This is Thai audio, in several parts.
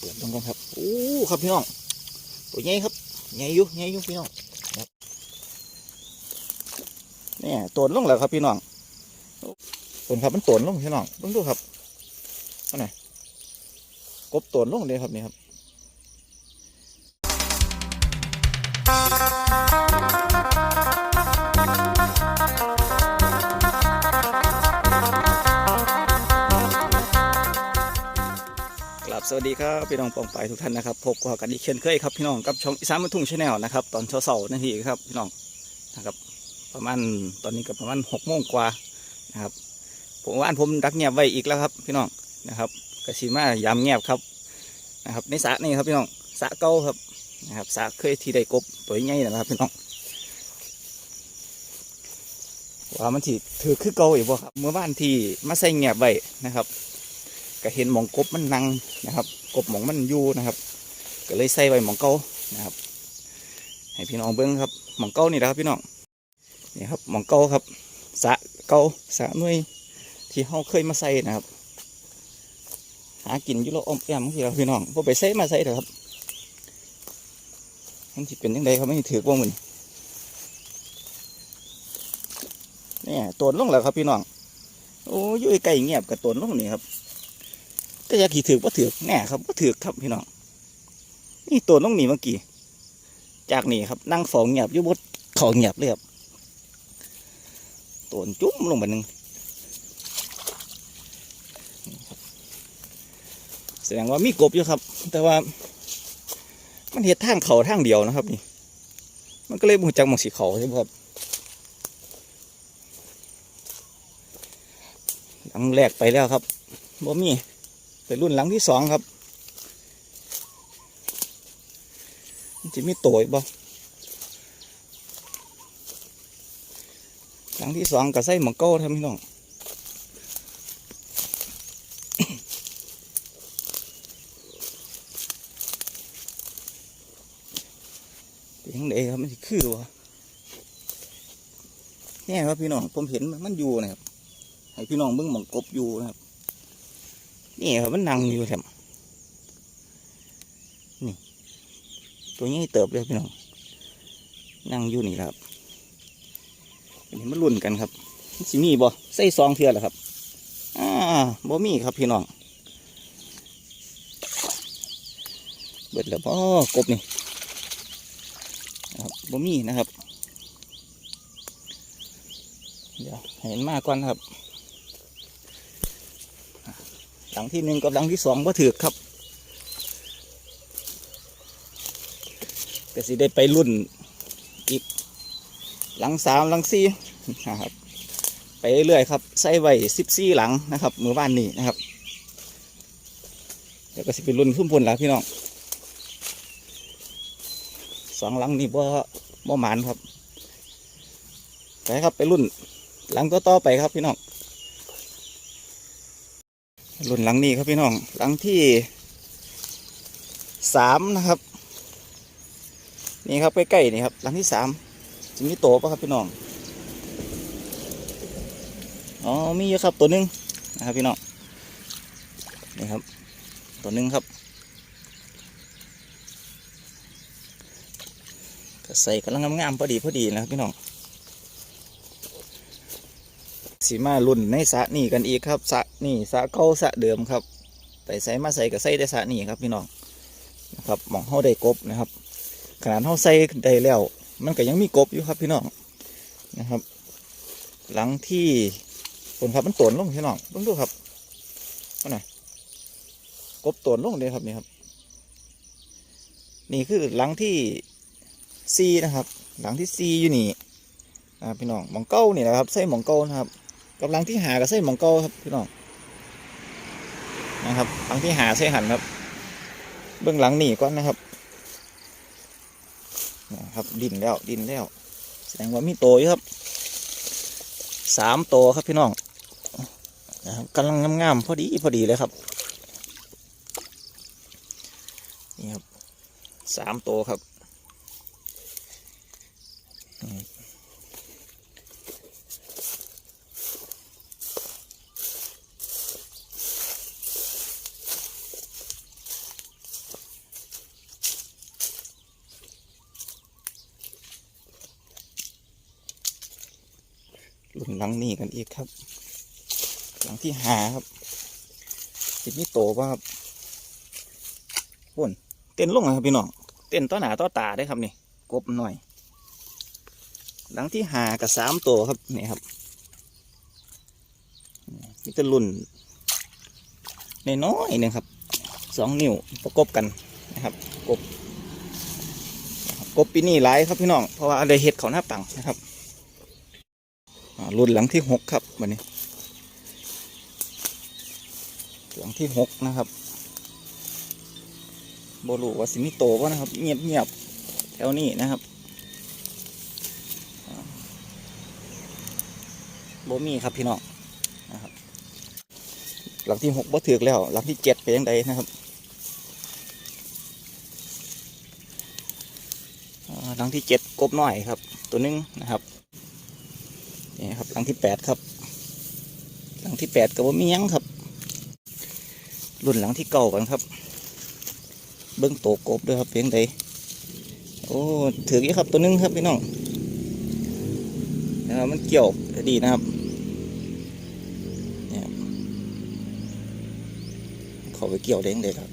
เปิดตรงกันครับโอ้ครับพี่น้องตัวใหญ่ครับใหญ่ยุใหญ่ยุพี่น้องครับเนี่ยตัวลงแล้วครับพี่น้องตัวครับมันตัวลงพี่น้องต้องดูครับเอาไหนกบตัวลงเลยครับนี่ครับ สวัสดีครับพี่น้องปองไปทุกท่านนะครับพบกันอีกเช่นเคยครับพี่น้องกับช่องอีสานบรรทุงชาแนลนะครับตอนเช้าเสาร์นาทีครับพี่น้องนะครับประมาณตอนนี้ก็ประมาณหกโมงกว่านะครับผมว่านผมดักเงียบไว้อีกแล้วครับพี่น้องนะครับกระสีมายามเงียบครับนะครับในสระนี่ครับพี่น้องสระเก่าครับนะครับสระเคยที่ได้กบตัวใหญ่นะครับพี่น้องว่ามันทีถือคือเก่าอีกบ่ครับเมื่อวานที่มาใส่เงียบไว้นะครับ ก็เห็นหมองกบมันนั่งนะครับ กบหมองมันอยู่นะครับ ก็เลยใส่ไว้หมองเก้านะครับ ให้พี่น้องเบิ้งครับหมองเก้านี่นะครับพี่น้องนี่ครับหมองเก้าครับสะเก้าสะหน่ยที่เขาเคยมาใส่นะครับ หากินอยู่แล้วอ้อมแอมที่เราพี่น้องพอไปใส่มาใส่เถอะครับมันที่เป็นยังไงครับไม่ถือว่ามันเนี่ยตัวลงแล้วครับพี่น้องโอ้ยอยู่ไกลเงียบกับตัวลงนี่ครับ แต่อยากขี่ถือว่าถือแน่ครับว่าถือครับพี่น้องนี่ตัวน้องหนีเมื่อกี้จากนี่ครับนั่งฟองเงียบอยุบดเขาเงียบเลยครับตัวจุ้มลงไปหนึ่งแสดงว่ามีกบอยู่ครับ แต่ว่า มันเห็ดทางเขาทางเดียวนะครับ นี่ มันก็เลยบูจักหมองสีเขาใช่ไหมครับหลังแรกไปแล้วครับบ่มี เป็นรุ่นหลังที่สองครับมันจะมีโตอีกบ่หลังที่สองก็ใส่หมองเก้ทำพี่น้องยังไงครับมันคือวะเนี่ครับพี่น้องผมเห็นมันอยู่นะครับให้พี่น้องเบิ่งหมองกบอยู่นะครับ นี่ครับมันนั่งอยู่แถมนี่ ตัวนี้เติบเลยพี่น้อง นั่งอยู่นี่ครับอันนี้มันรุ่นกันครับสิมีบ่ใส่ซองเทือเหรอครับ อ่าบ่มีครับพี่น้อง เบิดแล้วบ่กบนี่ครับบ่มีนะครับ เดี๋ยวให้เห็นมากก่อนครับ ห ลังที่หนึ่งกับหลังที่สองก็ถือครับก็สิได้ไปรุ่นอีก หลังสามหลังสี่นะครับไปเรื่อยๆครับใส่ไว้สิบสี่หลังนะครับมือบ้านนี้นะครับเดี๋ยวก็สิไปรุ่นพุ่มพลแล้วพี่น้องสองหลังนี่บ่บ่หมานครับไปครับไปรุ่นหลังก็ต่อไปครับพี่น้อง รุ่นหลังนี้ครับพี่น้อง หลังที่สามนะครับ นี่ครับใกล้ๆนี่ครับ หลังที่สามจะมีโตปะครับพี่น้อง อ๋อมีอยู่ครับตัวหนึงนะครับพี่น้อง นี่ครับ ตัวหนึงครับก็ใส่กำลังงามๆพอดีพอดีนะครับพี่น้อง สีมารุ่นในสะนี่กันอีกครับสะนี่สะเก่าสะเดิมครับไปใส่มาใส่กับใส่ได้สะนี่ครับพี่น้องนะครับหมองเฮาได้กบนะครับ ขนาดเฮาใส่ได้แล้ว มันก็ยังมีกบอยู่ครับพี่น้องนะครับ หลังที่ผลครับมันตวนลงพี่น้องต้องดูครับว่าไหนกบตวนลงเลยครับนี่ครับ นี่คือหลังที่ซีนะครับ หลังที่ซีอยู่นี่นะพี่น้องหมองเก้านี่นะครับใส่หมองเก้านะครับ กำลังที่หากับไส้หมองเกาครับพี่น้องนะครับหลังที่หาไส้หันครับ เบื้องหลังหนีก่อนนะครับนะครับดินแล้วดินแล้ว แสดงว่ามีโตอยู่ครับสามโตครับพี่น้องนะครับกำลังงามๆพอดีพอดีเลยครับนี่ครับสามโตครับ หลังนี่กันอีกครับ หลังที่หาครับสิมีโตป่ะครับพุ่นเต้นลงนะครับพี่น้องเต้นต่อหนาต่อตาได้ครับนี่กบหน่อย หลังที่หากับสามตัวครับนี่ครับนี่จะรุ่นนน้อยหนึงครับสองนิ้วประกบกันนะครับ กบกบปีนี้หลายครับพี่น้องเพราะว่าอะไรเห็ดเขาหน้าปังนะครับ รุ่นหลังที่หกครับวันนี้ หลังที่หกนะครับโบลูว่าสิมิโตวะนะครับ เงียบเงียบแถวนี้นะครับโบมีครับพี่น้องนะครับหลังที่หกบ่ถือกแล้ว หลังที่เจ็ดไปยังไงนะครับหลังที่เจ็ดกบน้อยครับ ตัวนึงนะครับ หลังที่แปดครับ หลังที่แปดกับว่ามียังครับ รุ่นหลังที่เก่ากันครับ เบิ้องโตกบด้วยครับเพียงใดโอ้ถือกี่ครับตัวหนึงครับพี่น้องนะครับมันเกี่ยวดีนะครับเนี่ยเขาไปเกี่ยวเด้งเลยครับ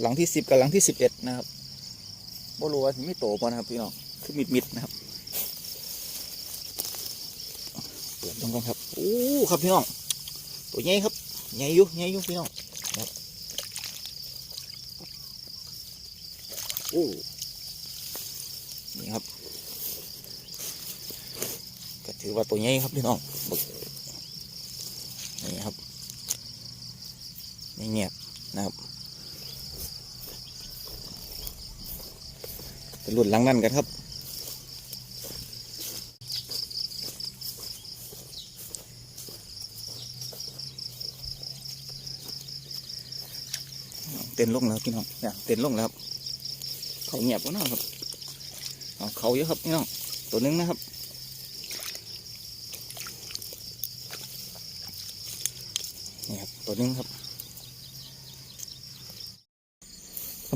หลังที่สิบกับหลังที่สิบเอ็ดนะครับบ่รู้ว่าสิมีโตป่ะนะครับพี่น้องคือมิดมิดนะครับ เปิดตรงกันครับโอ้ครับพี่น้องตัวใหญ่ครับใหญ่ยุใหญ่ยุพี่น้องครับโอ้นี่ครับก็ถือว่าตัวใหญ่ครับพี่น้องนี่ครับไม่เงียบนะครับเป็นรุ่นหลังนั่นกันครับ ต้นลงแล้วพี่น้องเนี่ยเต้นลงแล้วเขาเงียบก็น่าครับเขาเยอะครับพี่น้องตัวนึงนะครับนี่ครับตัวนึงครับ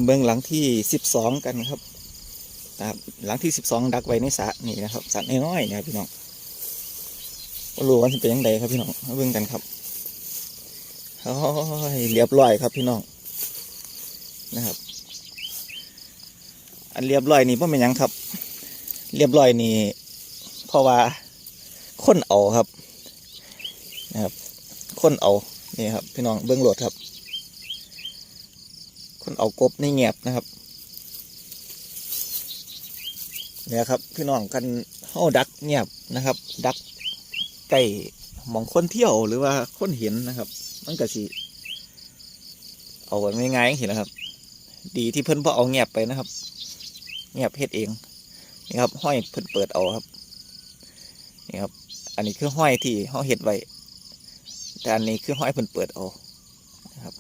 เบื้องหลังที่สิบสองกันครับนะครับหลังที่สิบสองดักไว้ในสระนี่นะครับสระน้อยๆนะครับพี่น้องว่ารู้ว่าจะเป็นยังไงครับพี่น้องเบื้องกันครับโอ้ยเรียบร้อยครับพี่น้อง นะครับ อันเรียบร้อยนี่พ่เป็นยังครับ เรียบร้อยนี่เพราะว่าคนเอาครับนะครับ คนเอานี่ครับ พี่น้องเบื้องโหลดครับ คนเอากบในเงียบนะครับเนี่ยครับ พี่น้องกันเฮาดักเงียบนะครับ ดักไก่หมองคนเที่ยวหรือว่าคนเห็นนะครับ มันก็สิเอาไว้ง่ายๆเห็นนะครับ ดีที่เพิ่นพ่อเอาเงียบไปนะครับเงียบเฮ็ดเองนี่ครับห้อยเพิ่นเปิดเอาครับนี่ครับ อันนี้คือห้อยที่ห้อเฮ็ดไว้แต่อันนี้คือห้อยเพิ่นเปิดเอานะครับ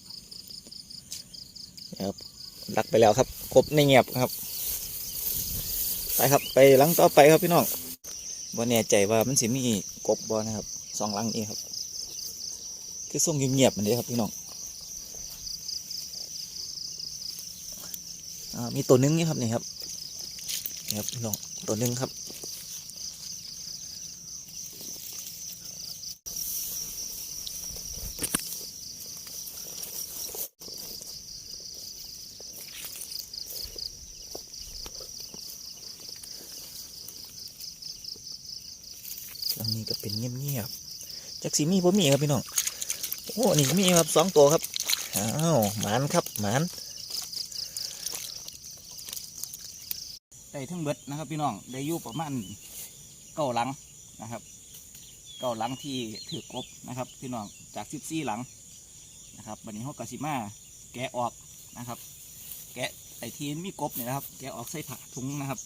นี่ครับลักไปแล้วครับ ครบในเงียบครับ ไปครับไปหลังต่อไปครับพี่น้องบ่แน่ใจว่ามันสิมีกบบ่นะครับสองหลังนี้ครับ คือส่งเงียบๆมันเด้ครับพี่น้อง อ่า มีตัวหนึงนี่ครับนี่ครับนี่ครับพี่น้องตัวหนึงครับ หลังนี้ก็เป็นเงียบๆจักสีมีผมมีครับพี่น้อง โอ้นี่มีครับสองตัวครับ อ้าวหมานครับหมาน ได้ทั้งเบิดนะครับพี่น้องได้อยู่ประมาณเก้าหลังนะครับเก้าหลังที่ถือกบนะครับพี่น้องจากสิบสี่หลังนะครับวันนี้เขากสิมาแกะออกนะครับ แกะไอทีมีกบเนี่ยนะครับ แกะออกใส่ผักถุงนะครับ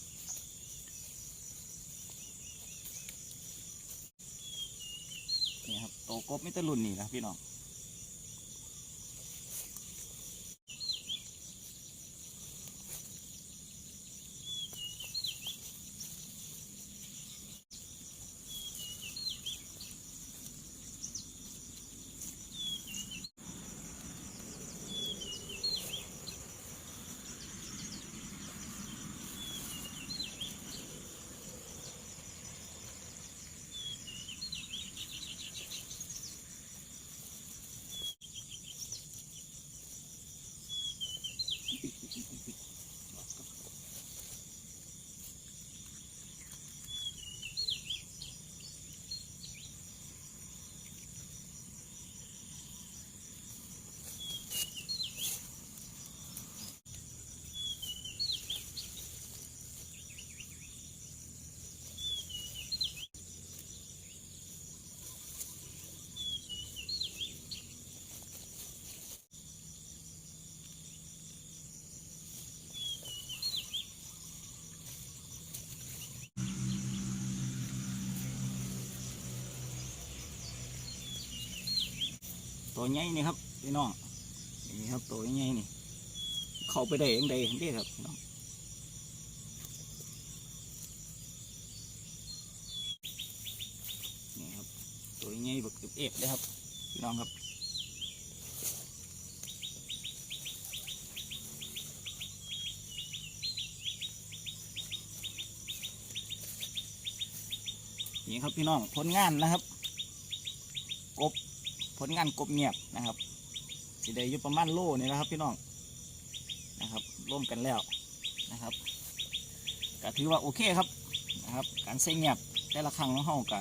นี่ครับโตกบไมิตรรุ่นนี่นะพี่น้อง ตัวใหญ่นี่ครับพี่น้องนี่ครับตัวใหญ่นี่ เข้าไปได้เองได้เองเด้ครับพี่น้องนี่ครับตัวใหญ่แบบเอฟเลยครับพี่น้องครับนี่ครับพี่น้องผลงานนะครับ กบ ผลงานกบเงียบนะครับสีได้อยู่ประมาณโลนี่นะครับ พี่น้องนะครับร่วมกันแล้วนะครับก็ถือว่าโอเคครับนะครับ การใส่เงียบแต่ละครั้งของเฮาก็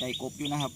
ได้กบอยู่นะครับ